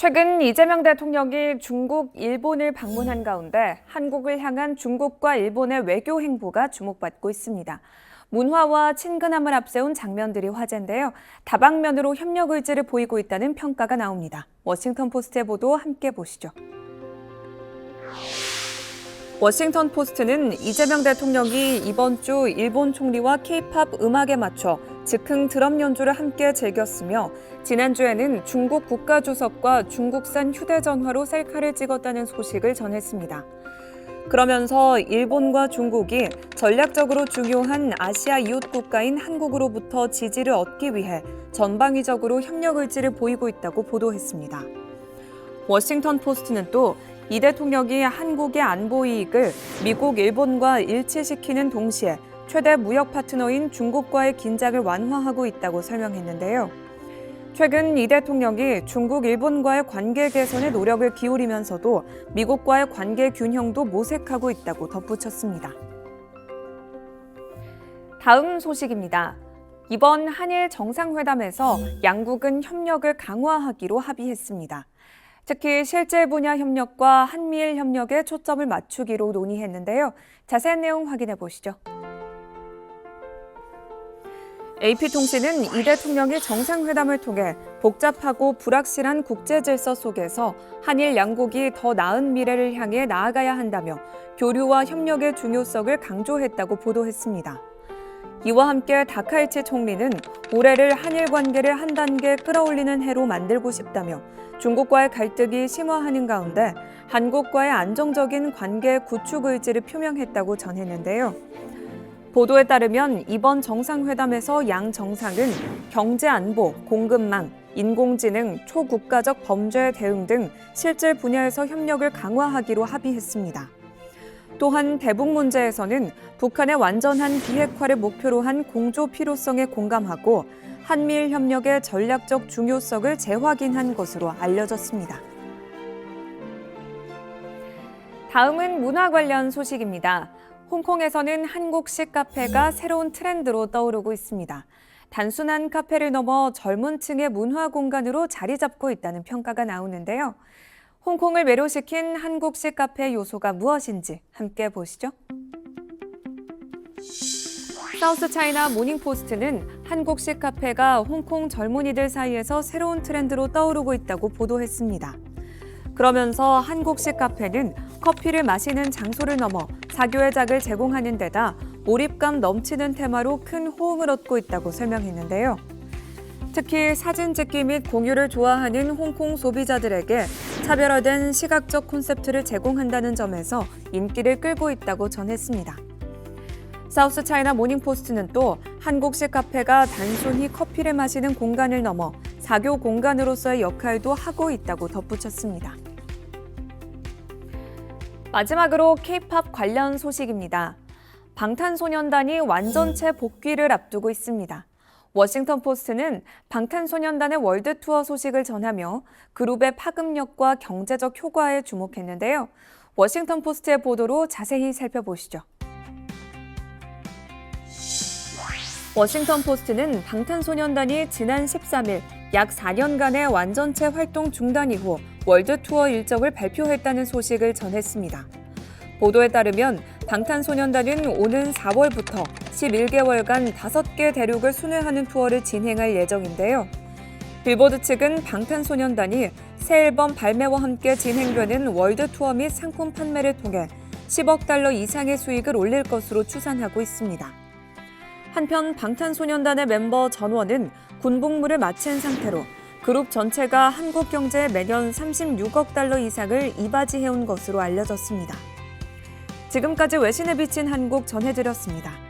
최근 이재명 대통령이 중국, 일본을 방문한 가운데 한국을 향한 중국과 일본의 외교 행보가 주목받고 있습니다. 문화와 친근함을 앞세운 장면들이 화제인데요. 다방면으로 협력 의지를 보이고 있다는 평가가 나옵니다. 워싱턴 포스트의 보도 함께 보시죠. 워싱턴 포스트는 이재명 대통령이 이번 주 일본 총리와 케이팝 음악에 맞춰 즉흥 드럼 연주를 함께 즐겼으며 지난주에는 중국 국가 주석과 중국산 휴대전화로 셀카를 찍었다는 소식을 전했습니다. 그러면서 일본과 중국이 전략적으로 중요한 아시아 이웃 국가인 한국으로부터 지지를 얻기 위해 전방위적으로 협력 의지를 보이고 있다고 보도했습니다. 워싱턴 포스트는 또 이 대통령이 한국의 안보 이익을 미국, 일본과 일치시키는 동시에 최대 무역 파트너인 중국과의 긴장을 완화하고 있다고 설명했는데요. 최근 이 대통령이 중국, 일본과의 관계 개선에 노력을 기울이면서도 미국과의 관계 균형도 모색하고 있다고 덧붙였습니다. 다음 소식입니다. 이번 한일 정상회담에서 양국은 협력을 강화하기로 합의했습니다. 특히 실제 분야 협력과 한미일 협력에 초점을 맞추기로 논의했는데요. 자세한 내용 확인해 보시죠. AP통신은 이 대통령이 정상회담을 통해 복잡하고 불확실한 국제 질서 속에서 한일 양국이 더 나은 미래를 향해 나아가야 한다며 교류와 협력의 중요성을 강조했다고 보도했습니다. 이와 함께 다카이치 총리는 올해를 한일 관계를 한 단계 끌어올리는 해로 만들고 싶다며 중국과의 갈등이 심화하는 가운데 한국과의 안정적인 관계 구축 의지를 표명했다고 전했는데요. 보도에 따르면 이번 정상회담에서 양 정상은 경제 안보, 공급망, 인공지능, 초국가적 범죄 대응 등 실질 분야에서 협력을 강화하기로 합의했습니다. 또한 대북 문제에서는 북한의 완전한 비핵화를 목표로 한 공조 필요성에 공감하고 한미일 협력의 전략적 중요성을 재확인한 것으로 알려졌습니다. 다음은 문화 관련 소식입니다. 홍콩에서는 한국식 카페가 새로운 트렌드로 떠오르고 있습니다. 단순한 카페를 넘어 젊은 층의 문화 공간으로 자리 잡고 있다는 평가가 나오는데요. 홍콩을 매료시킨 한국식 카페 요소가 무엇인지 함께 보시죠. 사우스 차이나 모닝포스트는 한국식 카페가 홍콩 젊은이들 사이에서 새로운 트렌드로 떠오르고 있다고 보도했습니다. 그러면서 한국식 카페는 커피를 마시는 장소를 넘어 사교의 장을 제공하는 데다 몰입감 넘치는 테마로 큰 호응을 얻고 있다고 설명했는데요. 특히 사진 찍기 및 공유를 좋아하는 홍콩 소비자들에게 차별화된 시각적 콘셉트를 제공한다는 점에서 인기를 끌고 있다고 전했습니다. 사우스 차이나 모닝포스트는 또 한국식 카페가 단순히 커피를 마시는 공간을 넘어 사교 공간으로서의 역할도 하고 있다고 덧붙였습니다. 마지막으로 K-팝 관련 소식입니다. 방탄소년단이 완전체 복귀를 앞두고 있습니다. 워싱턴 포스트는 방탄소년단의 월드 투어 소식을 전하며 그룹의 파급력과 경제적 효과에 주목했는데요. 워싱턴 포스트의 보도로 자세히 살펴보시죠. 워싱턴 포스트는 방탄소년단이 지난 13일 약 4년간의 완전체 활동 중단 이후 월드 투어 일정을 발표했다는 소식을 전했습니다. 보도에 따르면 방탄소년단은 오는 4월부터 11개월간 5개 대륙을 순회하는 투어를 진행할 예정인데요. 빌보드 측은 방탄소년단이 새 앨범 발매와 함께 진행되는 월드 투어 및 상품 판매를 통해 10억 달러 이상의 수익을 올릴 것으로 추산하고 있습니다. 한편 방탄소년단의 멤버 전원은 군복무를 마친 상태로 그룹 전체가 한국 경제에 매년 36억 달러 이상을 이바지해온 것으로 알려졌습니다. 지금까지 외신에 비친 한국 전해드렸습니다.